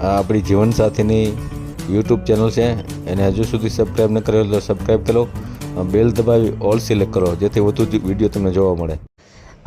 આ આપણી જીવનસાથીની YouTube channel છે. એને હજુ સુધી સબસ્ક્રાઈબ ન કરેલો તો સબસ્ક્રાઈબ કરો બેલ દબાવી ઓલ સિલેક્ટ કરો, જેથી વધુ વીડિયો તમને જોવા મળે.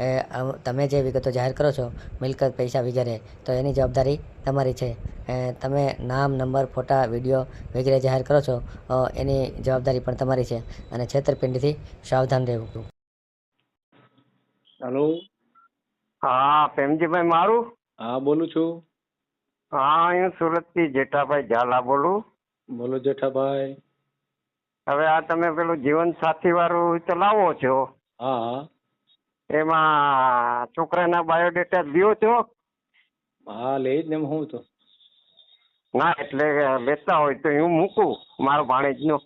એ તમે જે વિગતો જાહેર કરો છો મિલકત પૈસા વગેરે તો એની જવાબદારી તમારી છે. એ તમે નામ નંબર ફોટા વીડિયો વગેરે જાહેર કરો છો એની જવાબદારી પણ તમારી છે. અને છેતરપિંડીથી સાવધાન રહેવું. હેલો? હા પ્રેમજીભાઈ મારું? હા બોલું છું. હા હું સુરતથી જેઠાભાઈ ઝાલા બોલું. બોલો જેઠાભાઈ. હવે આ તમે પેલું જીવન સાથી વાળું ચલાવો છો. હા હા. એમાં છોકરાના બાયોડેટા દિયો છો હા લઈ જ ને હું તો. ના એટલે લેતા હોય તો હું મૂકું મારો ભાણેજનો.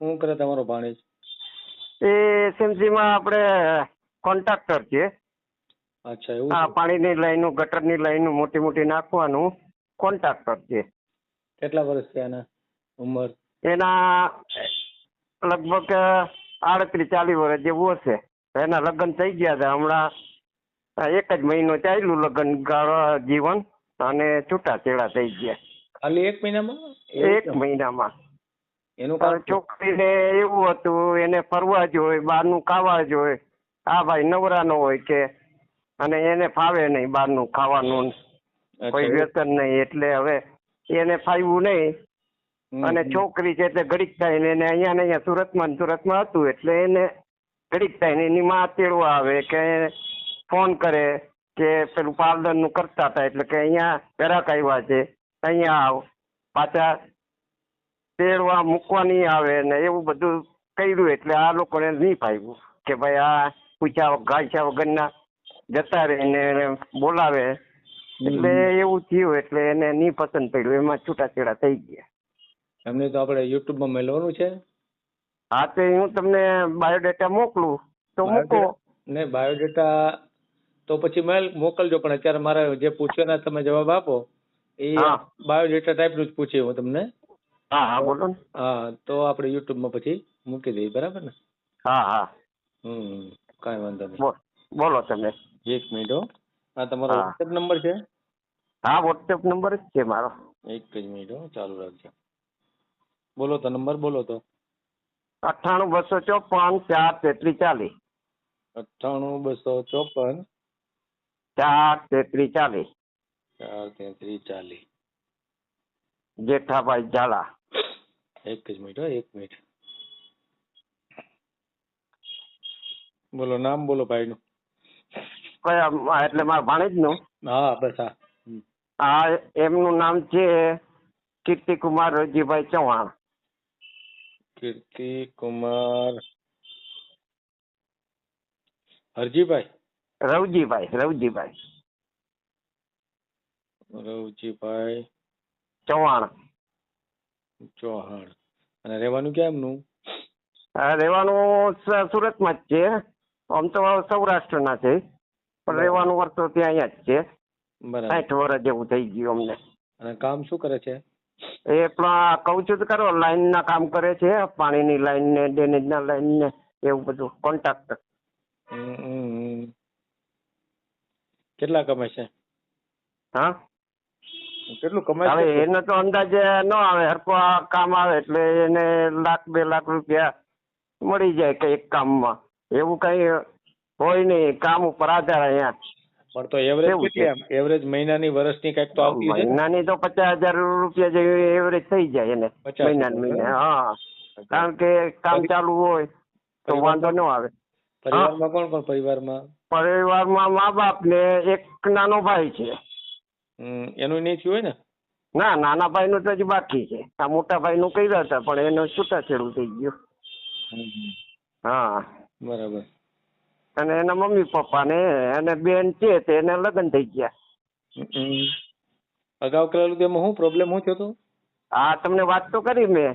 શું કરે તમારો ભાણેજ? એ એસએમસીમાં આપણે કોન્ટ્રાક્ટર છે. અચ્છા એવું આ? પાણીની લાઈનો ગટરની લાઈનો મોટી મોટી નાખવાનું કોન્ટ્રાક્ટર છે. કેટલા વર્ષ છે એના ઉંમર? એના લગભગ આડત્રીસ ચાલીસ વર્ષ જેવું હશે. એના લગ્ન થઈ ગયા હતા હમણાં એક જ મહિનો ચાલ્યું લગ્ન જીવન અને છૂટાછેડા થઈ ગયા. ખાલી એક મહિનામાં? એવું એક? મહિનામાં. એનું? છોકરીને એવું હતું એને ફરવા જોઈએ બહારનું ખાવા જોઈએ આ ભાઈ નવરાનો હોય કે અને એને ફાવે નહીં બહારનું ખાવાનું. કોઈ? વ્યસન નહીં એટલે હવે એને ફાવ્યું નહીં. અને છોકરી છે એટલે ઘડીક થાય ને એને અહીંયા ને અહીંયા સુરતમાં સુરતમાં હતું એટલે એને ઘડીક થાય એની માં તેડવા આવે કે ફોન કરે કે પેલું પાર્લરનું કરતા હતા એટલે કે અહીંયા ગ્રાહક આવ્યા છે અહીંયા આવ. પાછા તેડવા મૂકવા નહીં આવે ને એવું બધું કર્યું એટલે આ લોકોને નહીં ફાવ્યું કે ભાઈ આ પૂછ્યા ગાંઠ્યા વગરના જતા રહે ને બોલાવે. એટલે એવું થયું એટલે એને નહીં પસંદ પડ્યું. એમાં છૂટાછેડા થઈ ગયા. એમને તો આપણે યુટ્યુબમાં મેળવાનું છે. હા તો હું તમને બાયોડેટા મોકલું. તો મૂકો. ને બાયોડેટા તો પછી મેલ મોકલજો પણ અત્યારે મારે જે પૂછ્યો તમે જવાબ આપો. એ. બાયોડેટા ટાઈપનું જ પૂછ્યું હું તમને. હા હા બોલો ને. હા તો આપણે યુટ્યુબમાં પછી મૂકી દઈએ બરાબર ને? હા હા. હમ કાંઈ વાંધો નહીં. બોલો તમે. એક મિનિટ હો. આ તમારો વોટ્સએપ નંબર છે? હા વોટ્સએપ નંબર જ છે મારો. એક જ મિનિટ હો ચાલુ રાખજો. બોલો તો નંબર બોલો તો. અઠ્ઠાણું બસો ચોપન ચાર તેત્રી ચાલીસ. અઠ્ઠાણું બસો ચોપન. ચાર તેત્રી ચાલીસ. ચાર તેત્રીસ ચાલીસ. જેઠાભાઈ ઝાલા. એક જ મિનિટ હો એક મિનિટ. બોલો નામ બોલો ભાઈનું. કયા એટલે મારા ભાણેજનું? હા બસ હા. આ એમનું નામ છે કીર્તિકુમાર રજીભાઈ ચૌહાણ. કીર્તિ કુમાર. હરજીભાઈ? રવજીભાઈ રવજીભાઈ. રવજીભાઈ. ચૌહાણ. ચૌહાણ. અને રહેવાનું ક્યાં એમનું આ રહેવાનું સુરતમાં જ છે. આમ તો સૌરાષ્ટ્રના છે. પણ રહેવાનું વર્ષો ત્યાં અહીંયા જ છે. બરાબર. સાઠ વર્ષ જેવું થઈ ગયું અમને. અને કામ શું કરે છે? એ પણ કહું છું તો કરો લાઈન ના કામ કરે છે પાણીની લાઈન ને ડ્રેનેજ ના લાઈન ને એવું બધું કોન્ટ્રાક્ટર. કેટલા કમાય છે? હા? કેટલું કમાય હવે એને તો અંદાજે ન આવે હરકો કામ આવે એટલે એને લાખ બે લાખ રૂપિયા મળી જાય કઈ એક કામમાં. એવું કઈ હોય નહીં કામ ઉપર આધાર અહીંયા. પણ તો એવરેજ કેટલી આમ? એવરેજ મહિનાની વર્ષની કંઈક તો આવતી હશે મહિનાની તો પચાસ હજાર રૂપિયા જેવી એવરેજ થઈ જાય એને 50,000 મહિના મહિને હા. કારણ કે કામ ચાલુ હોય તો વાંધો ન આવે. પરિવારમાં કોણ કોણ પરિવારમાં? પરિવારમાં મા બાપ ને એક નાનો ભાઈ છે. એનું નહીં થયું હોય ને? ના નાના ભાઈ નું તો હજી બાકી છે. આ મોટા ભાઈ નું કર્યા હતા પણ એનો છૂટાછેડું થઈ ગયું. હા. બરાબર. અને એના મમ્મી પપ્પા ને અને બેન છે તે એને લગ્ન થઈ ગયા. અગાઉ કરેલું તેમાં શું પ્રોબ્લેમ શું થયો હતો હા તમને વાત તો કરી મેં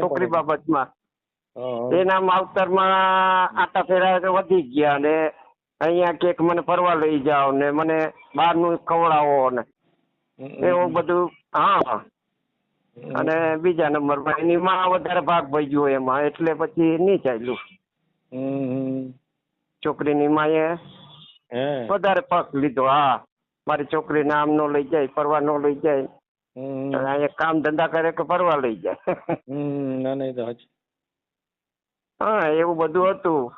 છોકરી? બાબતમાં. એના માવતરમાં આટા ફેરા વધી ગયા ને અહીંયા કેક મને ફરવા લઈ જાઓ ને મને બહારનું ખવડાવો ને. એવું બધું હા અને બીજા નંબર નંબરમાં એની માં વધારે ભાગ ભજ્યો એમાં એટલે પછી નહીં ચાલ્યું. છોકરીની માએ વધારે પગ લીધો હા. મારી છોકરીને આમ નો લઈ જાય ફરવા નો લઈ જાય. અહીંયા કામ ધંધા કરે કે ફરવા લઈ જાય. ના ના તો હા એવું બધું હતું.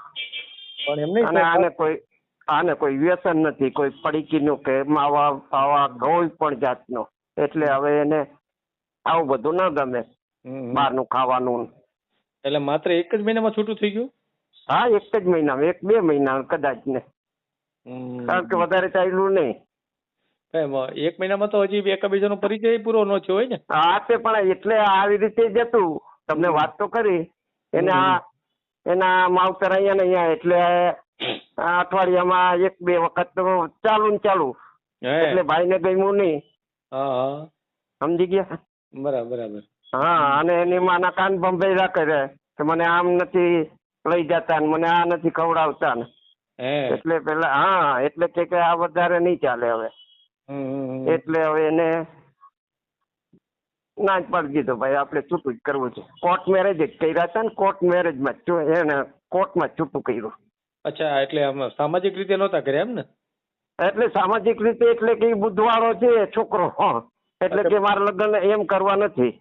પણ એમને અને આને કોઈ આને કોઈ વ્યસન નથી કોઈ પડીકીનું કે માવા પાવા કોઈ પણ જાતનો. એટલે હવે એને આવું બધું ના ગમે. બહારનું ખાવાનું. એટલે માત્ર એક જ મહિનામાં છૂટું થઈ ગયું? હા એક જ મહિનામાં એક બે મહિના કદાચ ને. કારણ કે વધારે ચાલ્યું નહીં. એક મહિનામાં તો હજી એકબીજાનો પરિચય પૂરો ન થયો હોય ને? હા તે પણ એટલે આવી રીતે જ હતું. તમને વાત તો કરી. એને એના માવતર અહીંયા ને અહીંયા એટલે અઠવાડિયામાં એક બે વખત તો ચાલુ ને ચાલુ. એટલે એટલે ભાઈને ગમ્યું નહીં. સમજી ગયા? બરાબર બરાબર. હા અને એની માના કાન બંભાઈ કરે કે મને આમ નથી લઈ જતા ને મને આ નથી ખવડાવતા ને. એટલે પેલા હા એટલે કે કે આ વધારે નહીં ચાલે હવે. એટલે હવે એને ના જ પાડી દીધો ભાઈ આપણે છૂટું જ કરવું છે. કોર્ટ મેરેજ જ કર્યા હતા ને કોર્ટ મેરેજમાં જ એને કોર્ટમાં છૂટું કર્યું. અચ્છા એટલે આમ સામાજિક રીતે નહોતા કર્યા એમ ને એટલે સામાજિક રીતે એટલે કે બુધવાળો છે છોકરો. હા. એટલે કે મારા લગ્ન એમ કરવા નથી.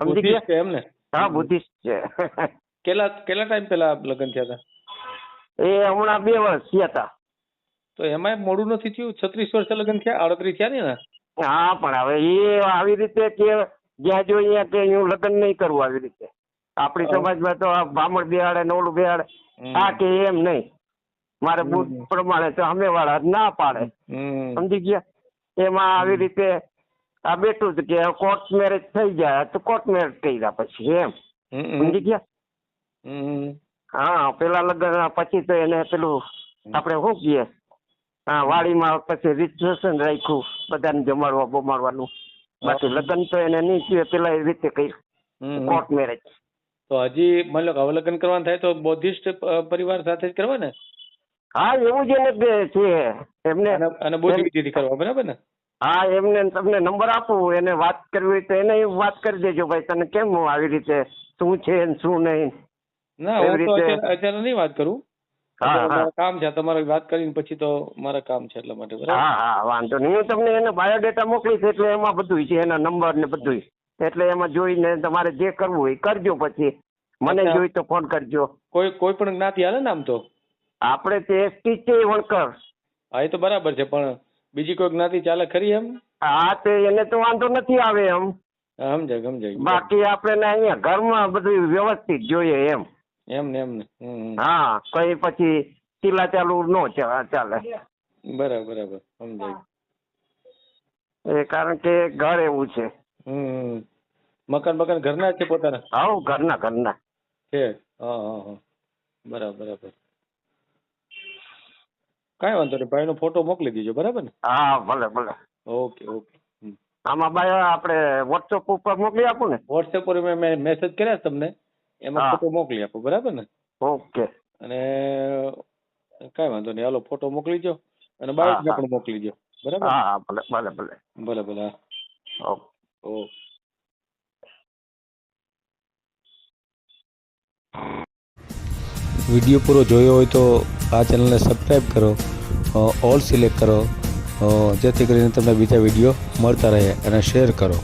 સમજી ગયા? એમ ને હા બુદ્ધિસ્ટ છે. કેટલા કેટલા ટાઈમ પહેલા લગ્ન થયા હતા એ હમણાં બે વર્ષ થયા હતા તો એમાં મોડું નથી થયું? છત્રીસ વર્ષે લગ્ન થયા? આડત્રીસ થયા ને? હા પણ હવે એ આવી રીતે કે જ્યાં જોઈએ કે હું લગ્ન નહીં કરવું આવી રીતે. આપણી સમાજમાં તો આ બામણ બેહાડે ને ઓલું બેહાડે આ કે એમ નહીં. મારે બુદ્ધ પ્રમાણે તો અમે વાળા ના પાડે. સમજી ગયા? એમાં આવી રીતે આ બેઠું કે કોર્ટ મેરેજ થઈ જાય તો કોર્ટ મેરેજ કર્યા પછી એમ. સમજી ગયા. હા પેલા લગ્ન પછી તો એને પેલું આપણે શું કહીએ? હા વાડીમાં પછી રિસેપ્શન રાખ્યું બધાને જમાડવા બમાડવાનું. બાકી લગ્ન તો એને નહીં થયું પેલા એ રીતે કર્યું. કોર્ટ મેરેજ તો હજી મતલબ હવે લગ્ન કરવાનું થાય તો બૌદ્ધિસ્ટ પરિવાર સાથે જ કરવા ને? હા એવું જ એને બે છે. એમને અને અને બૌદ્ધ કરવા બરાબર ને? હા એમને તમને નંબર આપું એને વાત કરવી તો એને વાત કરી દેજો ભાઈ તને કેમ આવી રીતે શું છે શું નહીં? ના હું તો અત્યારે નહીં વાત કરું. કામ છે તમારે વાત કરીને પછી તો મારા કામ છે એટલા માટે બરાબર? હા હા વાંધો નહીં. હું તમને એનો બાયોડેટા મોકલીશ એટલે એમાં બધું છે એના નંબર ને બધું એટલે એમાં જોઈને તમારે જે કરવું હોય કરજો પછી. મને જોઈ તો ફોન કરજો. કોઈ કોઈ પણ જ્ઞાતિ હાલે ને આમ તો? આપણે તે એસટી છે વણકર. હા એ તો બરાબર છે પણ બીજી કોઈ જ્ઞાતિ ચાલે ખરી એમ? હા તે એને તો વાંધો નથી આવે એમ. સમજાય સમજાય. બાકી આપણે અહીંયા ઘરમાં બધું વ્યવસ્થિત જોઈએ એમ. એમ ને એમ ને. હા કઈ પછી ચીલા ચાલુ નો ચાલે. બરાબર બરાબર. સમજાય. એ કારણ કે ઘર એવું છે. હમ. મકાન બકાન ઘરના છે પોતાના? હા ઘરના ઘરના. છે? હા હા હા. બરાબર બરાબર. કાંઈ વાંધો નહીં ભાઈનો ફોટો મોકલી દેજો બરાબર ને? હા ભલે ભલે. Okay okay. આમાં ભાઈ આપણે વોટ્સઅપ ઉપર મોકલી આપું ને? વોટ્સએપ ઉપર મેં મેસેજ કર્યા તમને? એમાં ફોટો મોકલી આપો બરાબર ને? ઓકે. અને કઈ વાંધો નહીં હાલો ફોટો મોકલી દો અને બાયોડેટા પણ મોકલી દો બરાબર? હા હા ભલે ભલે ભલે. ભલે ભલે ઓકે ઓકે વીડિયો પૂરો જોયો હોય તો આ ચેનલને સબસ્ક્રાઈબ કરો ઓલ સિલેક્ટ કરો જેથી કરીને તમને બીજા વીડિયો મળતા રહે અને શેર કરો.